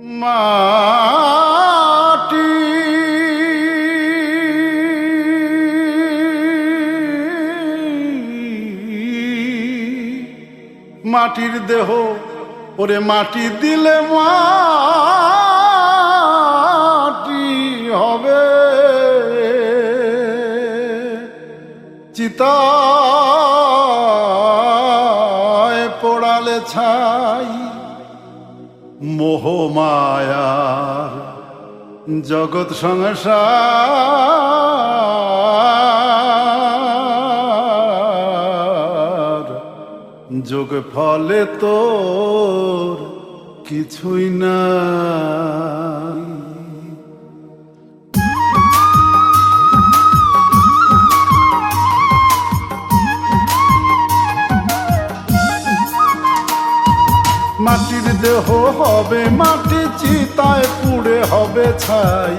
মাটি। মাটির দেহ ওরে মাটি দিলে মাটি হবে। চিতায় পোড়ালে ছাই মোহমায়ার জগৎ সংসার। যোগ ফলে তোর কিছুই না মাটির দেহ হবে, মাটি চিতায় পুড়ে হবে ছাই।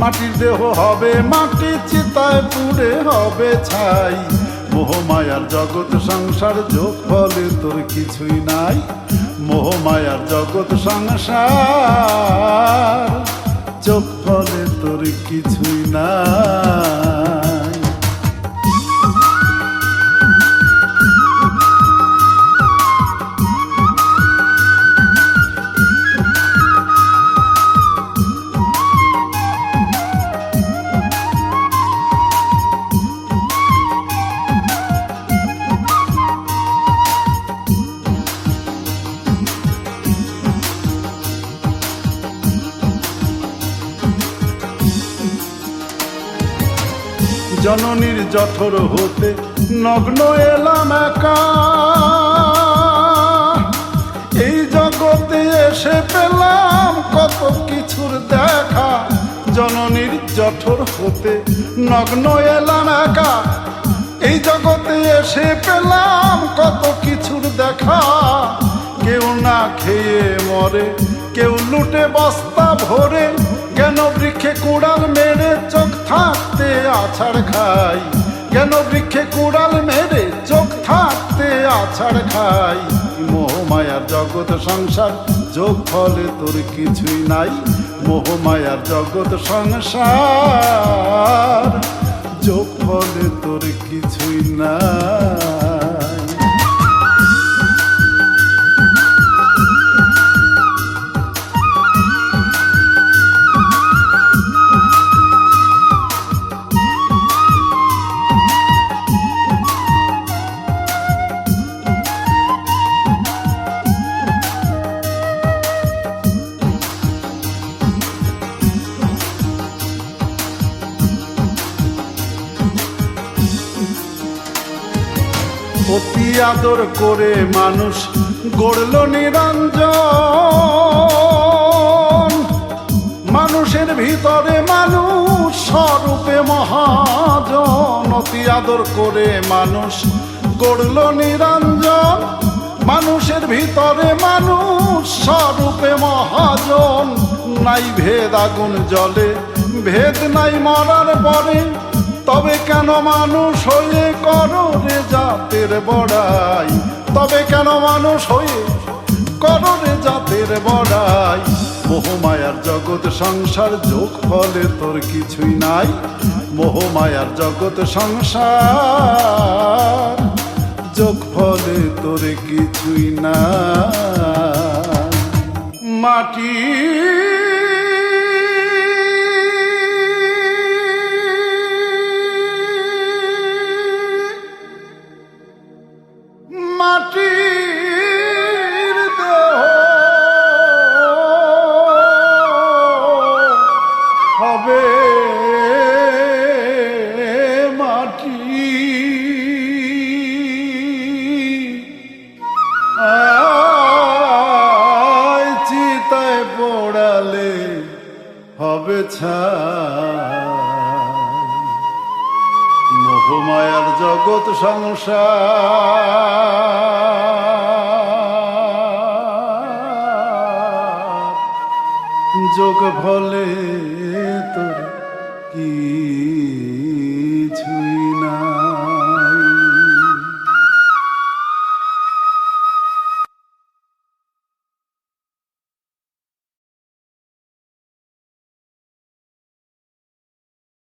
মাটির দেহ হবে, মাটি চিতায় পুড়ে হবে ছাই। মোহমায়ার জগৎ সংসার যোগ ফলে তোর কিছুই নাই। মোহমায়ার জগৎ সংসার যোগ ফলে তোর কিছুই নাই। জননীর জঠর হতে নগ্ন এলাম একা। এই জগতে এসে পেলাম কত কিছুর দেখা। জননীর জঠর হতে নগ্ন এলাম একা। এই জগতে এসে পেলাম কত কিছুর দেখা। কেউ না খেয়ে মরে, কেউ লুটে বস্তা ভরে, কেন বৃক্ষে কুড়াল মেরে চোখ থাকতে আছাড় খাই। কেন বৃক্ষে কুড়াল মেরে চোখ থাকতে আছাড় খাই? মোহমায়ার জগৎ সংসার, যোগ ফলে তোর কিছুই নাই। মোহমায়ার জগৎ সংসার, যোগ ফলে তোর কিছুই নাই। অতি আদর করে মানুষ গড়ল নিরঞ্জন। মানুষের ভিতরে মানুষ স্বরূপে মহাজন। অতি আদর করে মানুষ গড়ল নিরঞ্জন। মানুষের ভিতরে মানুষ স্বরূপে মহাজন। নাই ভেদ আগুন জলে, ভেদ নাই মরার পরে। তবে কেন মানুষ হয়ে করো রে জাতের বড়াই। তবে কেন মানুষ হয়ে করো রে জাতের বড়াই? মোহমায়ার জগৎ, সংসার, যোগ ফলে তোর কিছুই নাই। মোহমায়ার জগৎ, সংসার, যোগ ফলে তোর কিছুই না মাটি মাটির দেহ হবে মাটি। আয় চিতায় পোড়ালে হবে ছাই। মোহমায়ার জগৎ সংসার। যোগ ভলে তোর কি ছুই না